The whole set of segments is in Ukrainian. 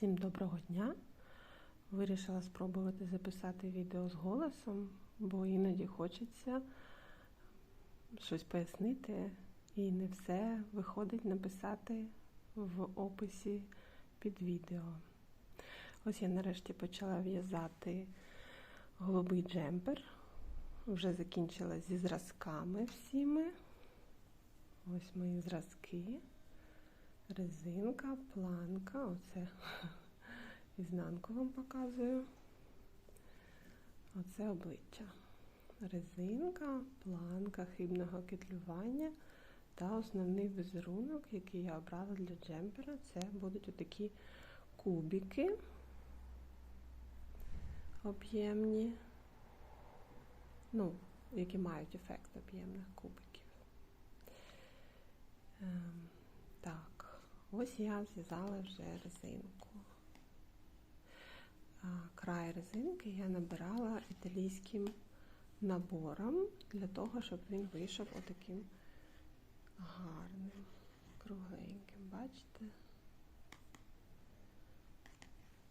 Всім доброго дня! Вирішила спробувати записати відео з голосом, бо іноді хочеться щось пояснити, і не все виходить написати в описі під відео. Ось я нарешті почала в'язати голубий джемпер. Вже закінчила зі зразками всіми. Ось мої зразки резинка, планка, оце ізнанку вам показую. Оце обличчя. Резинка, планка хибного кетлювання та основний візерунок, який я обрала для джемпера, це будуть отакі кубики об'ємні, ну, які мають ефект об'ємних кубиків. Ось я зв'язала вже резинку. Край резинки я набирала італійським набором для того, щоб він вийшов отаким гарним, кругленьким. Бачите?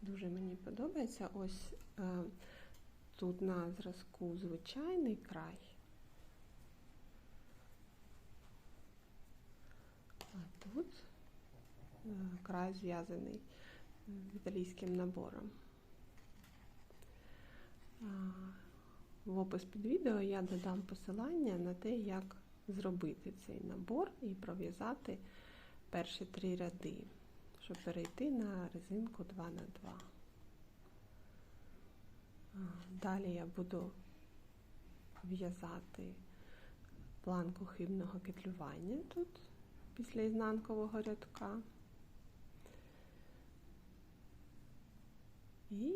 Дуже мені подобається. Ось е, тут на зразку звичайний край. А тут край зв'язаний італійським набором. В опис під відео я додам посилання на те, як зробити цей набор і пров'язати перші три ряди, щоб перейти на резинку 2х2. Далі я буду в'язати планку хибного кетлювання тут після ізнанкового рядка. і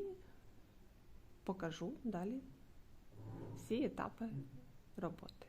покажу далі всі етапи роботи.